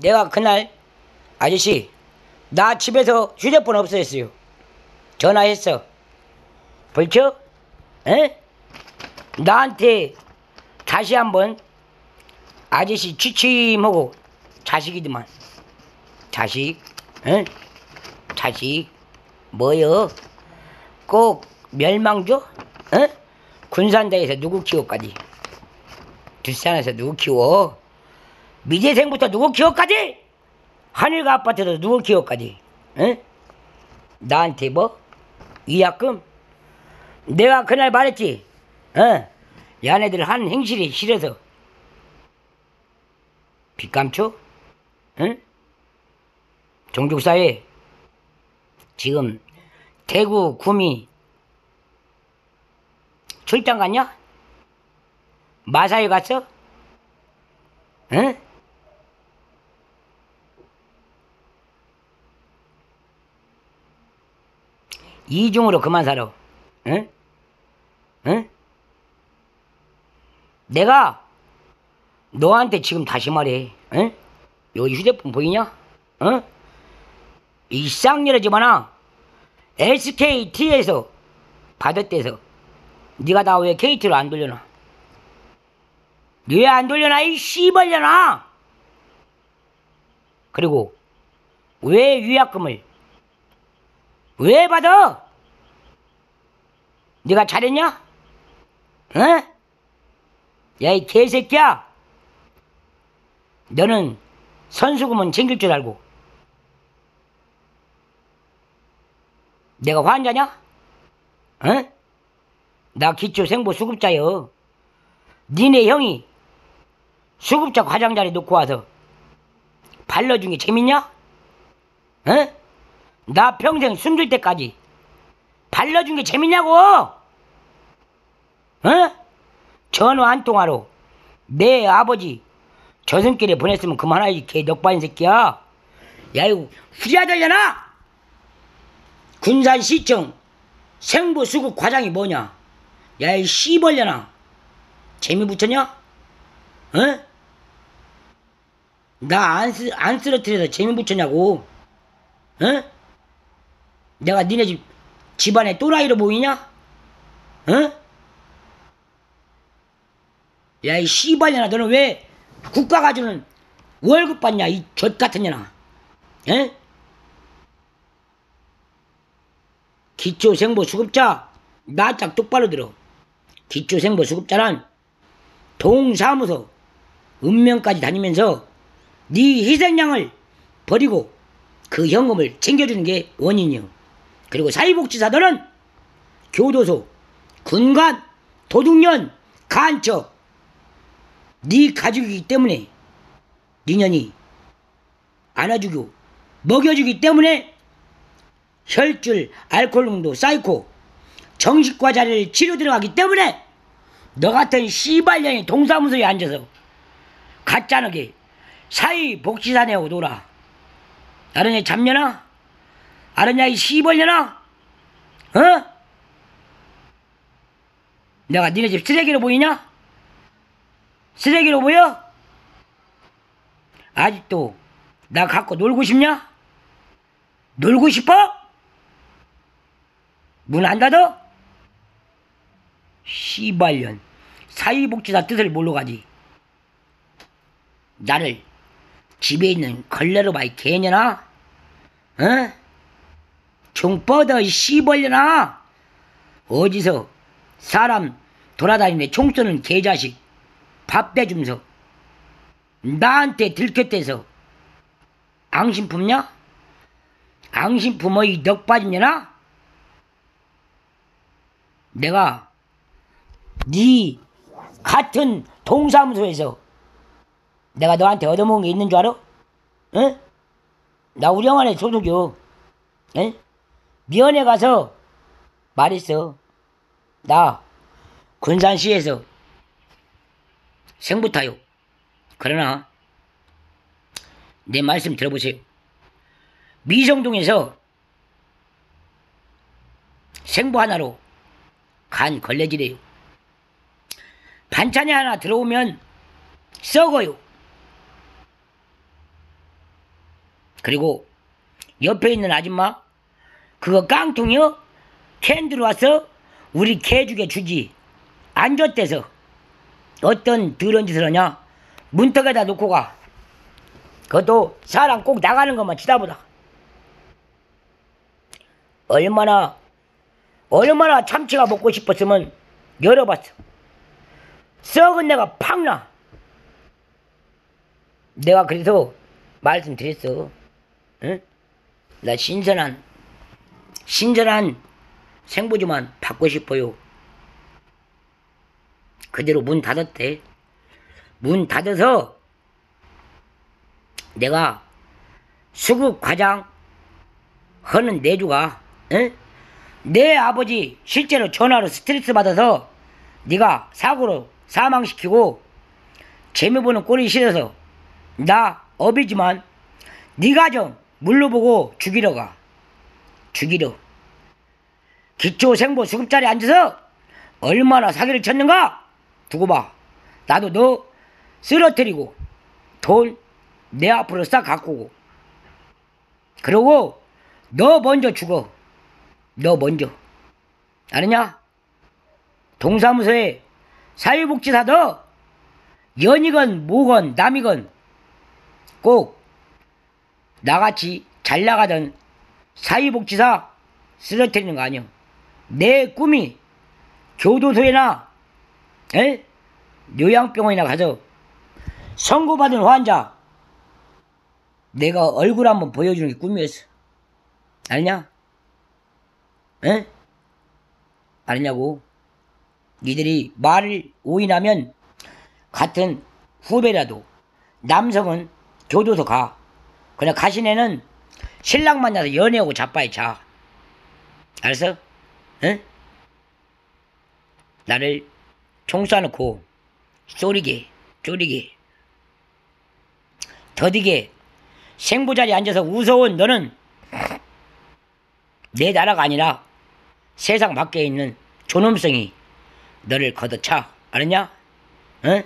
내가 그날 아저씨 나 집에서 휴대폰 없어졌어요. 전화했어. 벌쳐? 에? 나한테 다시 한번 아저씨 취침하고 자식이더만. 자식? 응? 자식? 뭐여? 꼭 멸망조? 응? 군산대에서 누구 키워까지? 뒷산에서 누구 키워? 미재생부터 누구 키워까지? 하늘과 아파트도 누구 키워까지? 응? 나한테 뭐? 위약금? 내가 그날 말했지. 어? 야네들 한 행실이 싫어서. 빚감초? 응? 종족사회. 지금 대구 구미 출장 갔냐? 마사에 갔어? 응? 이중으로 그만 살아. 응? 응? 내가 너한테 지금 다시 말해. 응? 여기 휴대폰 보이냐? 응? 이 집하나 SKT에서 받았대서 네가 나 왜 KT로 안 돌려놔? 왜 안 돌려놔 이 씨발려나? 그리고 왜 위약금을 왜 받아? 네가 잘했냐? 어? 야이 개새끼야 너는 선수금은 챙길 줄 알고 내가 환자냐? 어? 나 기초 생보 수급자여 니네 형이 수급자 과장 자리 놓고 와서 발라준 게 재밌냐? 어? 나 평생 숨질 때까지 발라준 게 재밌냐고? 어? 전화 한 통화로 내 아버지 저승길에 보냈으면 그만하지 개 넉반 새끼야. 야 이거 후리하달려나? 군산시청 생부 수급 과장이 뭐냐? 야 이 씨벌려나? 재미 붙였냐? 어? 나안 안 쓰러뜨려서 재미 붙였냐고? 어? 내가 니네 집 집안에 또라이로 보이냐? 어? 야, 이 씨발년아, 너는 왜 국가가 주는 월급 받냐, 이 젖 같은 년아. 에? 기초생보 수급자, 나짝 똑바로 들어. 기초생보 수급자란 동사무소, 읍면까지 다니면서 네 희생양을 버리고 그 현금을 챙겨주는 게 원인이요. 그리고 사회복지사들은 교도소, 군관, 도둑년, 간첩, 네 가족이기 때문에 니년이 안아주고 먹여주기 때문에 혈줄, 알코올 농도 쌓이고 정신과 자리를 치료 들어가기 때문에 너 같은 씨발년이 동사무소에 앉아서 가짜하게 사회복지사 내고 놀아. 알았냐 잡년아? 알았냐 이 씨발년아? 어? 내가 니네 집 쓰레기로 보이냐? 쓰레기로 보여? 아직도 나 갖고 놀고 싶냐? 놀고 싶어? 문 안 닫어? 씨발년 사회복지사 뜻을 몰러 가지 나를 집에 있는 걸레로 봐이 개년아 어? 종 뻗어 이 씨발년아 어디서 사람 돌아다니는데 총 쏘는 개자식 밥 대주면서 나한테 들켰대서 앙심 품냐? 앙심 품어 이 넉 빠지냐나? 내가 네 같은 동사무소에서 내가 너한테 얻어먹은 게 있는 줄 알아? 응? 나 우리 형한테 소속이요. 응? 미연에 가서 말했어. 나 군산시에서 생부타요. 그러나 내 말씀 들어보세요. 미성동에서 생부 하나로 간 걸레질해요. 반찬이 하나 들어오면 썩어요. 그리고 옆에 있는 아줌마 그거 깡통이요? 캔 들어와서 우리 개죽에 주지 안 줬대서 어떤 더러운 짓을 하냐? 문턱에다 놓고 가. 그것도 사람 꼭 나가는 것만 치다보다. 얼마나 얼마나 참치가 먹고 싶었으면 열어봤어. 썩은 내가 팍 나. 내가 그래서 말씀드렸어. 응? 나 신선한 신선한 생보주만 받고 싶어요 그대로 문 닫았대. 문 닫아서 내가 수급 과장 하는 내주가 응? 내 아버지 실제로 전화로 스트레스 받아서 네가 사고로 사망시키고 재미 보는 꼴이 싫어서 나 업이지만 네가 좀 물러보고 죽이러 가. 죽이러. 기초 생보 수급자리에 앉아서 얼마나 사기를 쳤는가 두고 봐. 나도 너 쓰러뜨리고 돈내 앞으로 싹 오고 그러고 너 먼저 죽어. 너 먼저. 아느냐? 동사무소에 사회복지사 너 연이건 뭐건 남이건 꼭 나같이 잘 나가던 사회복지사 쓰러뜨리는 거 아니야 내 꿈이 교도소에나 에? 요양병원이나 가서 선고받은 환자 내가 얼굴 한번 보여주는 게 꿈이었어 아니냐? 에? 아니냐고 니들이 말을 오인하면 같은 후배라도 남성은 교도소 가 그냥 가신 애는 신랑 만나서 연애하고 자빠이 자 알았어? 응? 나를 총 쏴놓고 쏘리게 쪼리게 더디게 생부자리에 앉아서 웃어온 너는 내 나라가 아니라 세상 밖에 있는 존엄성이 너를 걷어차 알았냐? 응?